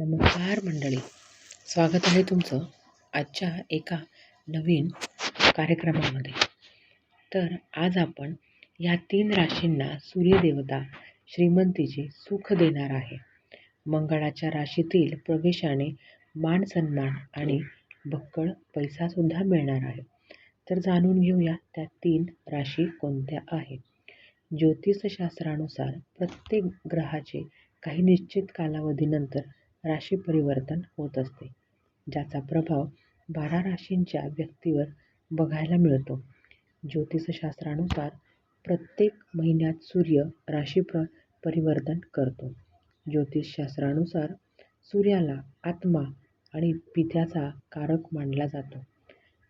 नमस्कार मंडळी. स्वागत आहे तुमचं आजच्या एका नवीन कार्यक्रमामध्ये. तर आज आपण या तीन राशींना सूर्यदेवता श्रीमंतीचे सुख देणार आहे. मंगळाच्या राशीतील प्रवेशाने मान सन्मान आणि बक्कळ पैसासुद्धा मिळणार आहे. तर जाणून घेऊया त्या तीन राशी कोणत्या आहेत. ज्योतिषशास्त्रानुसार प्रत्येक ग्रहाचे काही निश्चित कालावधीनंतर राशी परिवर्तन होत असते ज्याचा प्रभाव बारा राशींच्या व्यक्तीवर बघायला मिळतो. ज्योतिषशास्त्रानुसार प्रत्येक महिन्यात सूर्य राशी प्र परिवर्तन करतो. ज्योतिषशास्त्रानुसार सूर्याला आत्मा आणि पित्याचा कारक मानला जातो.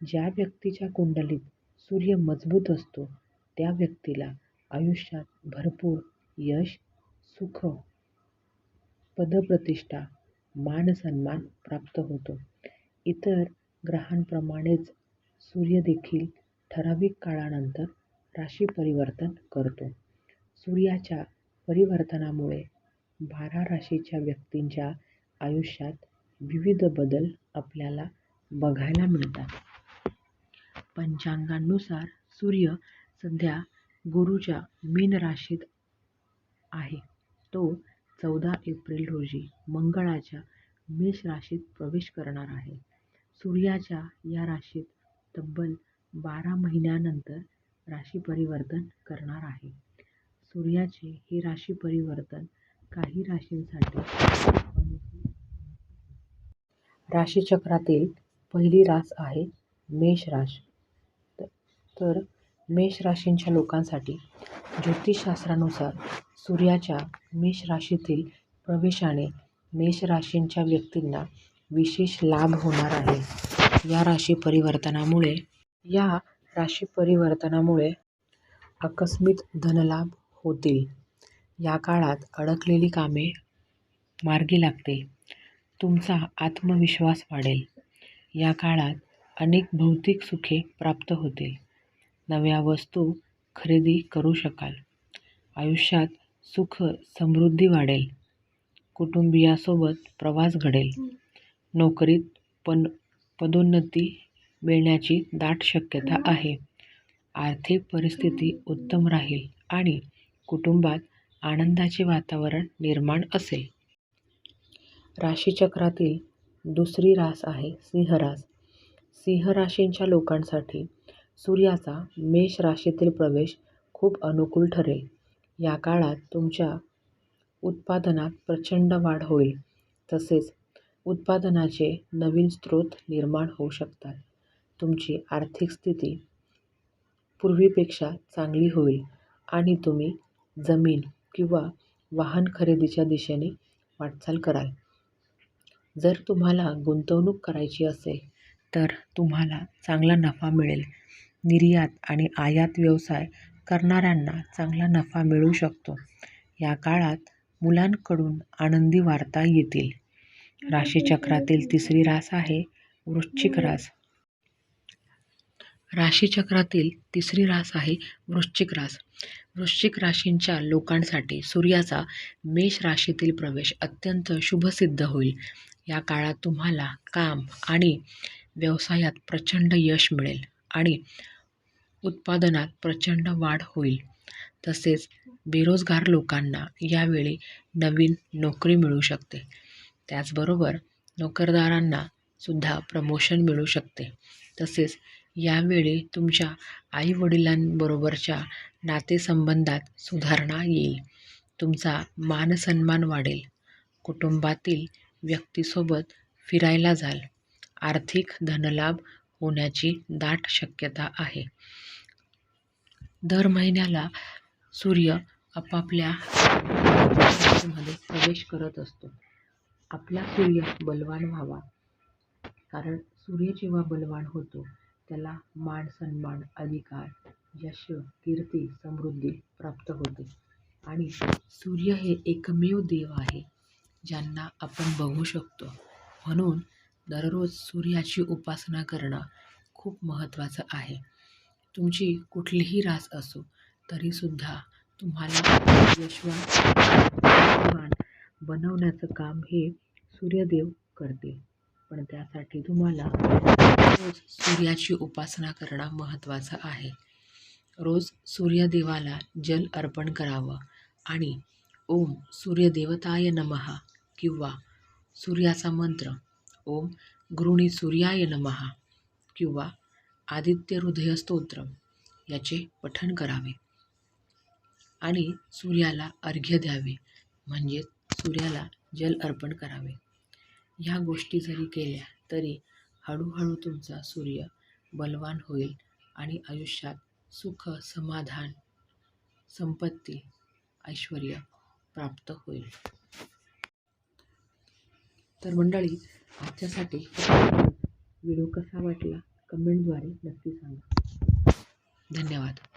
ज्या व्यक्तीच्या कुंडलीत सूर्य मजबूत असतो त्या व्यक्तीला आयुष्यात भरपूर यश सुख पदप्रतिष्ठा मानसन्मान प्राप्त होतो. इतर ग्रहांप्रमाणेच सूर्यदेखील ठराविक काळानंतर राशी परिवर्तन करतो. सूर्याच्या परिवर्तनामुळे बारा राशीच्या व्यक्तींच्या आयुष्यात विविध बदल आपल्याला बघायला मिळतात. पंचांगानुसार सूर्य सध्या गुरुच्या मीन राशीत आहे. तो चौदा एप्रिल रोजी मंगळाच्या मेष राशीत प्रवेश करणार आहे. सूर्याच्या या राशीत तब्बल बारा महिन्यानंतर राशी परिवर्तन करणार आहे. सूर्याचे हे राशी परिवर्तन काही राशींसाठी राशीचक्रातील पहिली रास आहे मेष राश. तर मेष राशींच्या लोकांसाठी ज्योतिषशास्त्रानुसार सूर्याच्या मेष राशीतील प्रवेशाने मेष राशींच्या व्यक्तींना विशेष लाभ होणार आहे. या राशी परिवर्तनामुळे या राशी परिवर्तनामुळे आकस्मित धनलाभ होतील. या काळात अडकलेली कामे मार्गी लागते तुमचा आत्मविश्वास वाढेल. या काळात अनेक भौतिक सुखे प्राप्त होतील. नव्या वस्तू खरेदी करू शकाल. आयुष्यात सुख समृद्धी वाढेल. कुटुंबियासोबत प्रवास घडेल. नोकरीत पण पदोन्नती मिळण्याची दाट शक्यता आहे. आर्थिक परिस्थिती उत्तम राहील आणि कुटुंबात आनंदाचे वातावरण निर्माण असेल. राशीचक्रातील दुसरी रास आहे सिंह रास सिंह राशींच्या लोकांसाठी सूर्याचा मेष राशीतील प्रवेश खूप अनुकूल ठरेल. या काळात तुमच्या उत्पादनात प्रचंड वाढ होईल. तसेच उत्पादनाचे नवीन स्रोत निर्माण होऊ शकतात. तुमची आर्थिक स्थिती पूर्वीपेक्षा चांगली होईल आणि तुम्ही जमीन किंवा वाहन खरेदीच्या दिशेने वाटचाल कराल. जर तुम्हाला गुंतवणूक करायची असेल तर तुम्हाला चांगला नफा मिळेल. निर्यात आणि आयात व्यवसाय करणाऱ्यांना चांगला नफा मिळू शकतो. या काळात मुलांकडून आनंदी वार्ता येतील. राशीचक्रातील तिसरी रास आहे वृश्चिक रास. राशीचक्रातील तिसरी रास आहे वृश्चिक रास. वृश्चिक राशींच्या लोकांसाठी सूर्याचा मेष राशीतील प्रवेश अत्यंत शुभसिद्ध होईल. या काळात तुम्हाला काम आणि व्यवसायात प्रचंड यश मिळेल आणि उत्पादनात प्रचंड वाढ होईल. तसेच बेरोजगार लोकांना यावेळी नवीन नोकरी मिळू शकते. त्याचबरोबर नोकरदारांना सुद्धा प्रमोशन मिळू शकते. तसेच यावेळी तुमच्या आईवडिलांबरोबरच्या नातेसंबंधात सुधारणा येईल. तुमचा मानसन्मान वाढेल. कुटुंबातील व्यक्तीसोबत फिरायला जाल. आर्थिक धनलाभ होण्याची दाट शक्यता आहे. दर महिन्याला सूर्य आपापल्या मध्ये प्रवेश करत असतो. आपला सूर्य बलवान व्हावा. कारण सूर्य जेव्हा बलवान होतो त्याला मान सन्मान अधिकार यश कीर्ती समृद्धी प्राप्त होते. आणि सूर्य हे एकमेव देव आहे ज्यांना आपण बघू शकतो. म्हणून दररोज सूर्याची उपासना करणं खूप महत्त्वाचं आहे. तुमची कुठलीही रास असो तरीसुद्धा तुम्हाला यशवान बनवण्याचं काम हे सूर्यदेव करतील. पण त्यासाठी तुम्हाला रोज सूर्याची उपासना करणं महत्त्वाचं आहे. रोज सूर्यदेवाला जल अर्पण करावं आणि ओम सूर्यदेवताय नमः किंवा सूर्याचा मंत्र ओम गृणी सूर्याय नमहा किंवा आदित्य हृदय स्तोत्र याचे पठण करावे. आणि सूर्याला अर्घ्य द्यावे म्हणजेच सूर्याला जल अर्पण करावे. ह्या गोष्टी जरी केल्या तरी हळूहळू तुमचा सूर्य बलवान होईल आणि आयुष्यात सुख समाधान संपत्ती ऐश्वर प्राप्त होईल. तर मंडळी आजच्यासाठी व्हिडिओ कसा वाटला? कमेंटद्वारे नक्की सांगा. धन्यवाद.